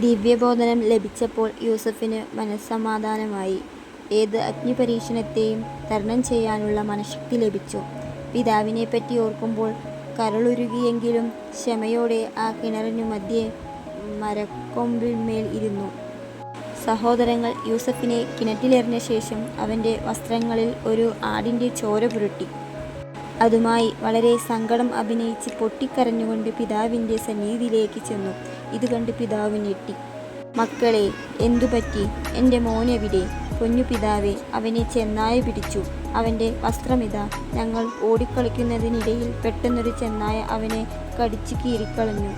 ദിവ്യബോധനം ലഭിച്ചപ്പോൾ യൂസഫിന് മനസ്സമാധാനമായി. ഏത് അഗ്നിപരീക്ഷണത്തെയും തരണം ചെയ്യാനുള്ള മനഃശക്തി ലഭിച്ചു. പിതാവിനെപ്പറ്റി ഓർക്കുമ്പോൾ കരളുരുകിയെങ്കിലും ക്ഷമയോടെ ആ കിണറിനു മധ്യേ മരക്കൊമ്പിന്മേൽ ഇരുന്നു. സഹോദരങ്ങൾ യൂസഫിനെ കിണറ്റിലെറിഞ്ഞ ശേഷം അവന്റെ വസ്ത്രങ്ങളിൽ ഒരു ആടിന്റെ ചോര പുരട്ടി. അതുമായി വളരെ സങ്കടം അഭിനയിച്ച് പൊട്ടിക്കരഞ്ഞുകൊണ്ട് പിതാവിന്റെ സന്നിധിയിലേക്ക് ചെന്നു. ഇതുകണ്ട് പിതാവ് ഞെട്ടി. മക്കളെ എന്തുപറ്റി? എന്റെ മോനെവിടെ? " "പൊന്നുപിതാവേ, അവനെ ചെന്നായ പിടിച്ചു. അവന്റെ വസ്ത്രമിതാ. " ഞങ്ങൾ ഓടിക്കളിക്കുന്നതിനിടയിൽ പെട്ടെന്നൊരു ചെന്നായ അവനെ കടിച്ചു കീറിക്കളഞ്ഞു.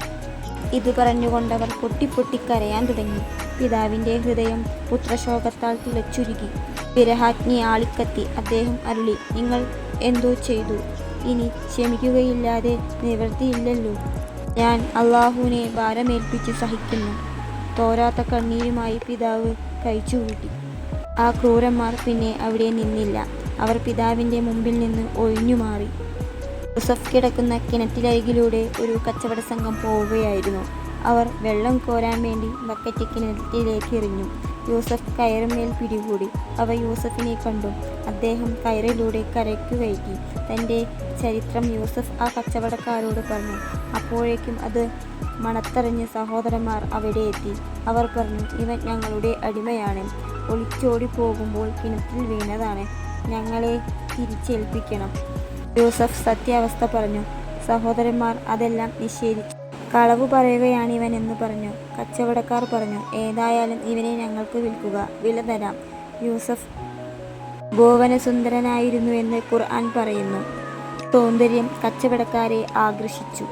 ഇത് പറഞ്ഞുകൊണ്ടവർ പൊട്ടിപ്പൊട്ടി കരയാൻ തുടങ്ങി. പിതാവിന്റെ ഹൃദയം പുത്രശോകത്താൽ തിളച്ചുരുകി. വിരഹാജ്ഞി ആളിക്കത്തി. അദ്ദേഹം അരുളി "നിങ്ങൾ എന്തോ ചെയ്തു. ഇനി ക്ഷമിക്കുകയില്ലാതെ നിവൃത്തിയില്ലല്ലോ. ഞാൻ അള്ളാഹുവിനെ ഭാരമേൽപ്പിച്ച് സഹിക്കുന്നു. " തോരാത്ത കണ്ണീരുമായി പിതാവ് കഴിച്ചുകൂട്ടി. ആ ക്രൂരന്മാർ പിന്നെ അവിടെ നിന്നില്ല. അവർ പിതാവിന്റെ മുമ്പിൽ നിന്ന് ഒഴിഞ്ഞു മാറി യൂസഫ് കിടക്കുന്ന കിണറ്റിലരികിലൂടെ ഒരു കച്ചവട സംഘം പോവുകയായിരുന്നു. അവർ വെള്ളം കോരാൻ വേണ്ടി ബക്കറ്റ് കിണറ്റിലേക്ക് എറിഞ്ഞു. യൂസഫ് കയറുമേൽ പിടികൂടി. അവ യൂസഫിനെ കണ്ടു. അദ്ദേഹം കയറിലൂടെ കരയ്ക്ക് കയറ്റി. തന്റെ ചരിത്രം യൂസഫ് ആ കച്ചവടക്കാരോട് പറഞ്ഞു. അപ്പോഴേക്കും അത് മണത്തറിഞ്ഞ് സഹോദരന്മാർ അവിടെ എത്തി അവർ പറഞ്ഞു "ഇവൻ ഞങ്ങളുടെ അടിമയാണ്. ഒളിച്ചോടി പോകുമ്പോൾ കിണറ്റിൽ വീണതാണ്. ഞങ്ങളെ തിരിച്ചേൽപ്പിക്കണം. " യൂസഫ് സത്യാവസ്ഥ പറഞ്ഞു. സഹോദരന്മാർ അതെല്ലാം നിഷേധിച്ചു. "കളവു പറയുകയാണിവൻ" എന്ന് പറഞ്ഞു. കച്ചവടക്കാർ പറഞ്ഞു "ഏതായാലും ഇവനെ ഞങ്ങൾക്ക് വിൽക്കുക. വില തരാം. " യൂസഫ് ഭുവനസുന്ദരനായിരുന്നുവെന്ന് ഖുർആൻ പറയുന്നു. സൗന്ദര്യം കച്ചവടക്കാരെ ആകർഷിച്ചു.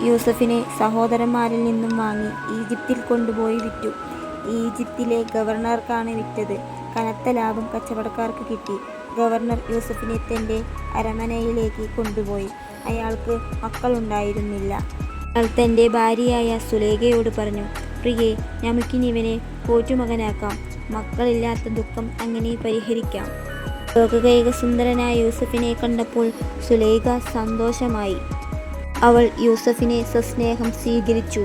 യൂസഫിനെ സഹോദരന്മാരിൽ നിന്നും വാങ്ങി ഈജിപ്തിൽ കൊണ്ടുപോയി വിറ്റു. ഈജിപ്തിലെ ഗവർണർക്കാണ് വിറ്റത്. കനത്ത ലാഭം കച്ചവടക്കാർക്ക് കിട്ടി. ഗവർണർ യൂസഫിനെ തന്റെ അരമനയിലേക്ക് കൊണ്ടുപോയി. അയാൾക്ക് മക്കളുണ്ടായിരുന്നില്ല. തന്റെ ഭാര്യയായ സുലേഖയോട് പറഞ്ഞു "പ്രിയേ, നമുക്കിനിവനെ പോറ്റുമകനാക്കാം. മക്കളില്ലാത്ത ദുഃഖം അങ്ങനെ പരിഹരിക്കാം. " ലോകകൈക സുന്ദരനായ യൂസഫിനെ കണ്ടപ്പോൾ സുലേഖ സന്തോഷമായി. അവൾ യൂസഫിനെ സസ്നേഹം സ്വീകരിച്ചു.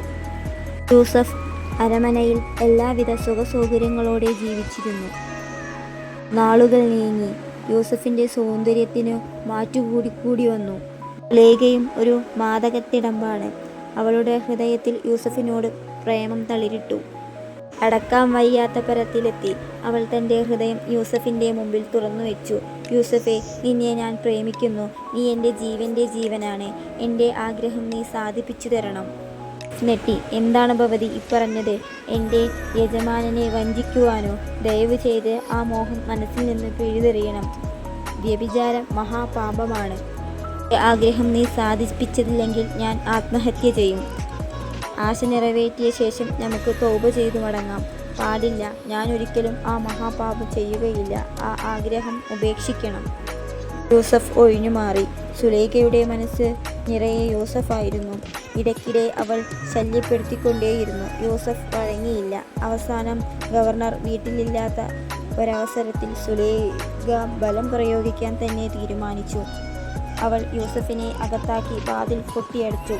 യൂസഫ് അരമനയിൽ എല്ലാവിധ സുഖസൗകര്യങ്ങളോടെ ജീവിച്ചിരുന്നു. നാളുകൾ നീങ്ങി. യൂസഫിന്റെ സൗന്ദര്യത്തിന് മാറ്റുകൂടി കൂടി വന്നു. ലേഖയും ഒരു മാദകത്തിടമ്പാണ്. അവളുടെ ഹൃദയത്തിൽ യൂസഫിനോട് പ്രേമം തളിരിട്ടു. അടക്കാൻ വയ്യാത്ത പരത്തിലെത്തി. അവൾ തന്റെ ഹൃദയം യൂസഫിന്റെ മുമ്പിൽ തുറന്നു വെച്ചു യൂസഫെ നിന്നെ ഞാൻ പ്രേമിക്കുന്നു. നീ എന്റെ ജീവന്റെ ജീവനാണ്. എന്റെ ആഗ്രഹം നീ സാധിപ്പിച്ചു തരണം നെട്ടി "എന്താണ് ഭവതി ഇപ്പറഞ്ഞത്? എന്റെ യജമാനനെ വഞ്ചിക്കുവാനോ? ദയവ് ചെയ്ത് ആ മോഹം മനസ്സിൽ നിന്ന് പിഴുതെറിയണം. വ്യഭിചാരം മഹാപാപമാണ്. ആഗ്രഹം നീ സാധിപ്പിച്ചതില്ലെങ്കിൽ ഞാൻ ആത്മഹത്യ ചെയ്യും. ആശ നിറവേറ്റിയ ശേഷം നമുക്ക് തൗബ ചെയ്തു മടങ്ങാം. " "പാടില്ല. ഞാൻ ഒരിക്കലും ആ മഹാപാപം ചെയ്യുകയില്ല. ആ ആഗ്രഹം ഉപേക്ഷിക്കണം. " യൂസഫ് ഒഴിഞ്ഞുമാറി. സുലേഖയുടെ മനസ്സ് നിറയെ യൂസഫായിരുന്നു. ഇടയ്ക്കിടെ അവൾ ശല്യപ്പെടുത്തിക്കൊണ്ടേയിരുന്നു. യൂസഫ് വഴങ്ങിയില്ല. അവസാനം ഗവർണർ വീട്ടിലില്ലാത്ത ഒരവസരത്തിൽ സുലേഖ ബലം പ്രയോഗിക്കാൻ തന്നെ തീരുമാനിച്ചു. അവൾ യൂസഫിനെ അകത്താക്കി വാതിൽ കൊട്ടിയടച്ചു.